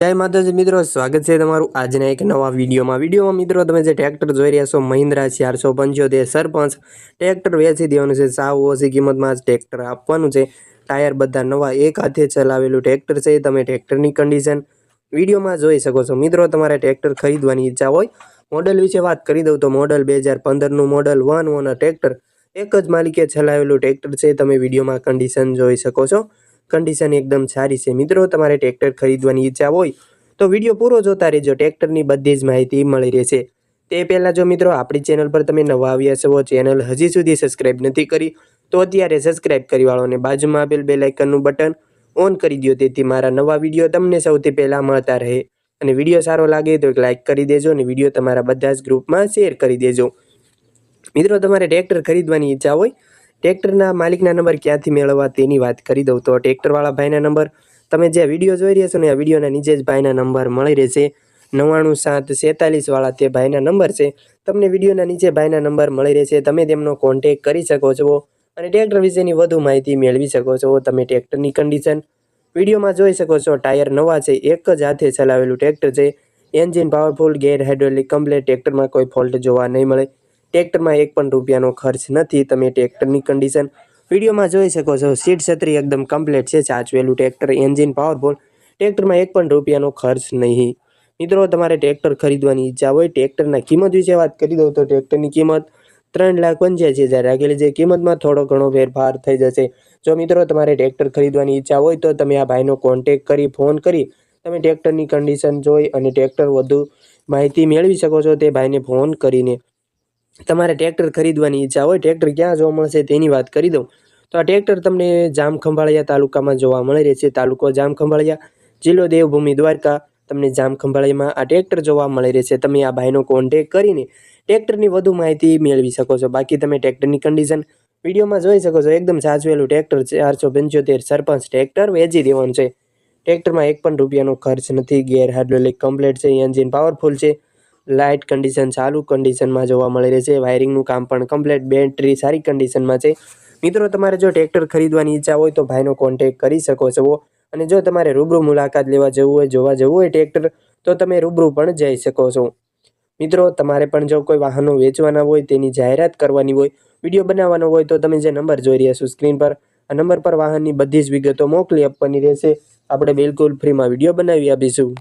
જય માતાજી મિત્રો, સ્વાગત છે તમારું આજના એક નવા વિડીયોમાં. વિડીયોમાં મિત્રો, તમે જે ટ્રેક્ટર જોઈ રહ્યા છો, મહિન્દ્રા ચારસો પંચોતેર સરપંચ. ટ્રેક્ટર વેચી દેવાનું છે, સાવ ઓછી કિંમતમાં જ ટ્રેક્ટર આપવાનું છે. ટાયર બધા નવા, એક હાથે ચલાવેલું ટ્રેક્ટર છે, તમે ટ્રેક્ટરની કન્ડિશન વિડીયોમાં જોઈ શકો છો. મિત્રો, તમારે ટ્રેક્ટર ખરીદવાની ઈચ્છા હોય મોડલ વિશે વાત કરી દઉં તો મોડલ બે હજાર પંદરનું મોડલ વન ઓનર ટ્રેક્ટર. એક જ માલિકે ચલાવેલું ટ્રેક્ટર છે, તમે વિડીયોમાં કન્ડિશન જોઈ શકો છો. કન્ડિશન એકદમ સારી છે. મિત્રો, તમારે ટ્રેક્ટર ખરીદવાની ઈચ્છા હોય તો વીડિયો પૂરો જોતા રહેજો. ટ્રેક્ટરની બધી જ માહિતી મળી રહેશે. તે પહેલાં જો મિત્રો, આપણી ચેનલ પર તમે નવા આવ્યા છો ચેનલ હજી સુધી સબસ્ક્રાઇબ નથી કરી, તો અત્યારે સબસ્ક્રાઇબ કરી વાળો બાજુમાં આપેલ બે લાઇકનનું બટન ઓન કરી દો તેથી મારા નવા વીડિયો તમને સૌથી પહેલાં મળતા રહે. અને વીડિયો સારો લાગે તો એક લાઇક કરી દેજો અને વીડિયો તમારા બધા જ ગ્રુપમાં શેર કરી દેજો. મિત્રો, તમારે ટ્રેક્ટર ખરીદવાની ઈચ્છા હોય ટ્રેક્ટરના માલિકના નંબર ક્યાંથી મેળવવા તેની વાત કરી દઉં. તો ટ્રેક્ટરવાળા ભાઈના નંબર, તમે જે વીડિયો જોઈ રહ્યા છો ને, આ વિડીયોના નીચે જ ભાઈના નંબર મળી રહેશે. નવ્વાણું સાત સેતાલીસવાળા તે ભાઈના નંબર છે. તમને વિડીયોના નીચે ભાઈના નંબર મળી રહેશે. તમે તેમનો કોન્ટેક કરી શકો છો અને ટ્રેક્ટર વિશેની વધુ માહિતી મેળવી શકો છો. તમે ટ્રેક્ટરની કન્ડિશન વિડીયોમાં જોઈ શકો છો. ટાયર નવા છે, એક જ હાથે ચલાવેલું ટ્રેક્ટર છે. Engine powerful gear hydraulic complete ટ્રેક્ટરમાં કોઈ ફોલ્ટ જોવા નહીં મળે. ટ્રેક્ટરમાં એક પણ રૂપિયાનો ખર્ચ નથી. તમે ટ્રેક્ટરની કન્ડિશન વિડીયોમાં જોઈ શકો છો. સીટ છત્રી એકદમ કમ્પ્લીટ છે. સાચવેલું ટ્રેક્ટર એન્જિન પાવરફુલ ટ્રેક્ટરમાં એક પણ રૂપિયાનો ખર્ચ નહીં. મિત્રો, તમારે ટ્રેક્ટર ખરીદવાની ઈચ્છા હોય ટ્રેક્ટરના કિંમત વિશે વાત કરી દઉં તો ટ્રેક્ટરની કિંમત ત્રણ લાખ પંચ્યાસી હજાર રાખેલી છે. કિંમતમાં થોડો ઘણો ફેરફાર થઈ જશે. જો મિત્રો, તમારે ટ્રેક્ટર ખરીદવાની ઈચ્છા હોય તો તમે આ ભાઈનો કોન્ટેક કરી ફોન કરી, તમે ટ્રેક્ટરની કન્ડિશન જોઈ અને ટ્રેક્ટર વધુ માહિતી મેળવી શકો છો તે ભાઈને ફોન કરીને. તમારે ટ્રેક્ટર ખરીદવાની ઈચ્છા હોય, ટ્રેક્ટર ક્યાં જોવા મળશે તેની વાત કરી દઉં. તો આ ટ્રેક્ટર તમને જામખંભાળિયા તાલુકામાં જોવા મળી રહેશે. તાલુકો જામખંભાળિયા, જિલ્લો દેવભૂમિ દ્વારકા, તમને જામખંભાળિયામાં આ ટ્રેક્ટર જોવા મળી રહેશે. તમે આ ભાઈનો કોન્ટેક કરીને ટ્રેક્ટરની વધુ માહિતી મેળવી શકો છો. બાકી તમે ટ્રેક્ટરની કન્ડિશન વિડીયોમાં જોઈ શકો છો. એકદમ સાચવેલું ટ્રેક્ટર ચારસો પંચોતેર સરપંચ ટ્રેક્ટર વેચી દેવાનું છે. ટ્રેક્ટરમાં એક પણ રૂપિયાનો ખર્ચ નથી. ગેર હાઇડ્રોલિક કમ્પ્લેટ છે. એન્જિન પાવરફુલ છે. લાઇટ કન્ડિશન, ચાલુ કન્ડિશનમાં જોવા મળી રહે છે. વાયરિંગનું કામ પણ કમ્પ્લેટ. બેટરી સારી કન્ડિશનમાં છે. મિત્રો, તમારે જો ટ્રેક્ટર ખરીદવાની ઈચ્છા હોય તો ભાઈનો કોન્ટેક કરી શકો છો. અને જો તમારે રૂબરૂ મુલાકાત લેવા જવું હોય, જોવા જવું હોય ટ્રેક્ટર, તો તમે રૂબરૂ પણ જઈ શકો છો. મિત્રો, તમારે પણ જો કોઈ વાહનો વેચવાના હોય, તેની જાહેરાત કરવાની હોય, વીડિયો બનાવવાનો હોય, તો તમે જે નંબર જોઈ રહ્યા છો સ્ક્રીન પર, આ નંબર પર વાહનની બધી જ વિગતો મોકલી આપવાની રહેશે. આપણે બિલકુલ ફ્રીમાં વીડિયો બનાવી આપીશું.